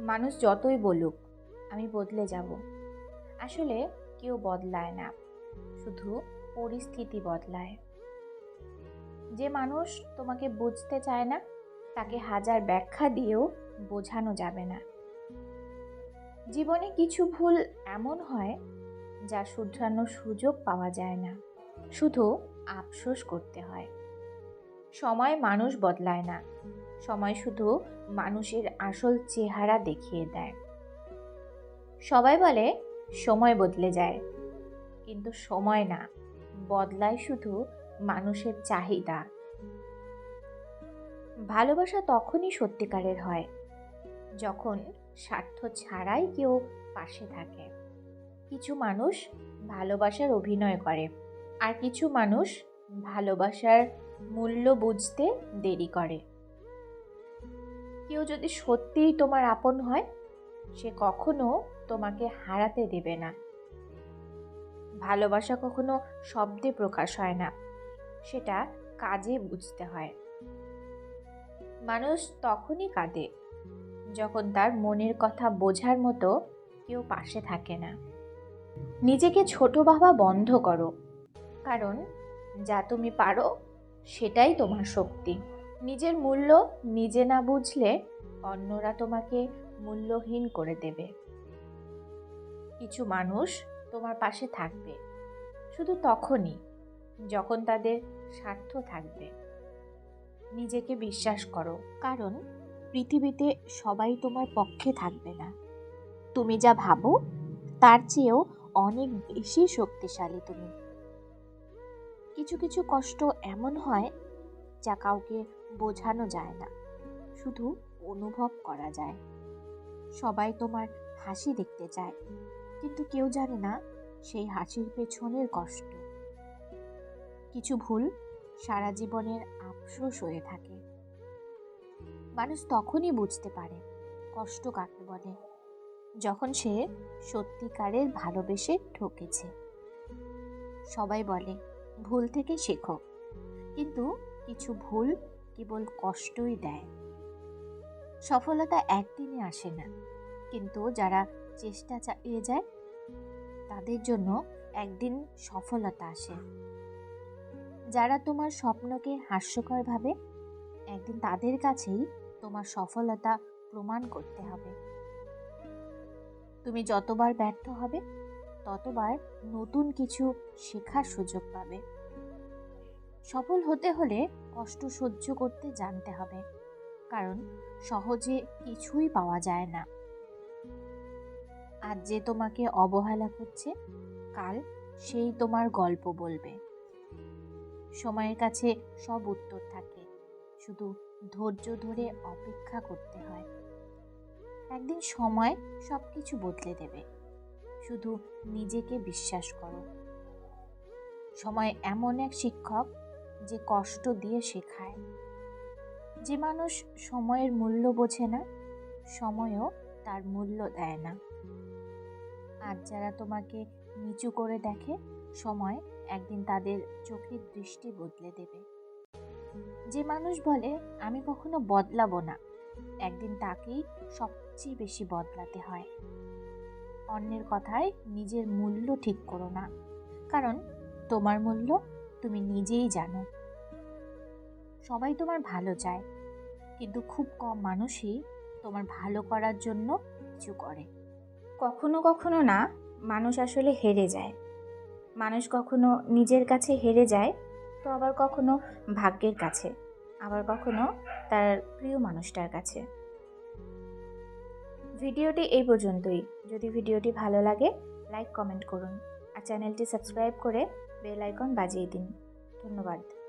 মানুষ যতই বলুক, আমি বদলে যাব। আসলে কেউ বদলায় না, শুধু পরিস্থিতি বদলায়। যে মানুষ তোমাকে বুঝতে চায় না, তাকে হাজার ব্যাখ্যা দিয়েও বোঝানো যাবে না। জীবনে কিছু ভুল এমন হয়, যা শুধরানোর সুযোগ পাওয়া যায় না, শুধু আফসোস করতে হয়। সময় মানুষ বদলায় না সময় শুধু মানুষের আসল চেহারা দেখিয়ে দেয়। সবাই বলে, সময় বদলে যায়। কিন্তু সময় না, বদলায় শুধু মানুষের চাহিদা। ভালোবাসা তখনই সত্যিকারের হয়, যখন স্বার্থ ছাড়াই কেউ পাশে থাকে। কিছু মানুষ ভালোবাসার অভিনয় করে, আর কিছু মানুষ ভালোবাসার মূল্য বুঝতে দেরি করে। কেউ যদি সত্যিই তোমার আপন হয়, সে কখনো তোমাকে হারাতে দেবে না। ভালোবাসা কখনো শব্দে প্রকাশ হয় না, সেটা কাজে বুঝতে হয়। মানুষ তখনই কাঁদে, যখন তার মনের কথা বোঝার মতো কেউ পাশে থাকে না। নিজেকে ছোট ভাবা বন্ধ করো, কারণ যা তুমি পারো সেটাই তোমার শক্তি। নিজের মূল্য নিজে না বুঝলে অন্যরা তোমাকে মূল্যহীন করে দেবে। কিছু মানুষ তোমার পাশে থাকবে, শুধু তখনই যখন তাদের স্বার্থ থাকবে। নিজেকে বিশ্বাস করো, কারণ পৃথিবীতে সবাই তোমার পক্ষে থাকবে না। তুমি যা ভাবো, তার চেয়েও অনেক বেশি শক্তিশালী তুমি। কিছু কিছু কষ্ট এমন হয় যা কাউকে বোঝানো যায় না, শুধু অনুভব করা যায়। সবাই তোমার হাসি দেখতে চায়, কিন্তু কেউ জানে না সেই হাসির পেছনের কষ্ট। কিছু ভুল সারা জীবনের আফসোস হয়ে থাকে। মানুষ তখনই বুঝতে পারে কষ্ট কাকে বলে, যখন সে সত্যিকারের ভালোবেসে ঠকেছে। সবাই বলে, ভুল থেকে শেখো। কিন্তু কিছু ভুল কেবল কষ্টই দেয়। সফলতা একদিনে আসে না। কিন্তু যারা চেষ্টা চালিয়ে যায়, তাদের জন্য একদিন সফলতা আসে। যারা তোমার স্বপ্নকে হাস্যকর ভাবে, একদিন তাদের কাছেই তোমার সফলতা প্রমাণ করতে হবে। তুমি যতবার ব্যর্থ হবে, ততবার নতুন কিছু শেখার সুযোগ পাবে। সফল হতে হলে কষ্ট সহ্য করতে জানতে হবে, কারণ সহজে কিছুই পাওয়া যায় না। আজ যে তোমাকে অবহেলা করছে, কাল সেই তোমার গল্প বলবে। সময়ের কাছে সব উত্তর থাকে, শুধু ধৈর্য ধরে অপেক্ষা করতে হয়। একদিন সময় সব কিছু বদলে দেবে, শুধু নিজেকে বিশ্বাস করো। সময় এমন এক শিক্ষক যে কষ্ট দিয়ে শেখায়। যে মানুষ সময়ের মূল্য বোঝে না, সময়ও তার মূল্য দেয় না। আর যারা তোমাকে নিচু করে দেখে, সময় একদিন তাদের চোখের দৃষ্টি বদলে দেবে। যে মানুষ বলে, আমি কখনো বদলাবো না। একদিন তাকেই সবচেয়ে বেশি বদলাতে হয়। অন্যের কথায় নিজের মূল্য ঠিক করো না। কারণ তোমার মূল্য তুমি নিজেই জানো। সবাই তোমার ভালো চায়, কিন্তু খুব কম মানুষই তোমার ভালো করার জন্য কিছু করে। কখনো কখনো না, মানুষ আসলে হেরে যায়। মানুষ কখনো নিজের কাছে হেরে যায়, তো আবার কখনো ভাগ্যের কাছে, আবার কখনো তার প্রিয় মানুষটার কাছে। ভিডিওটি এই পর্যন্তই। যদি ভিডিওটি ভালো লাগে লাইক কমেন্ট করুন। আর চ্যানেলটি সাবস্ক্রাইব করে বেল আইকন বাজিয়ে দিন। ধন্যবাদ।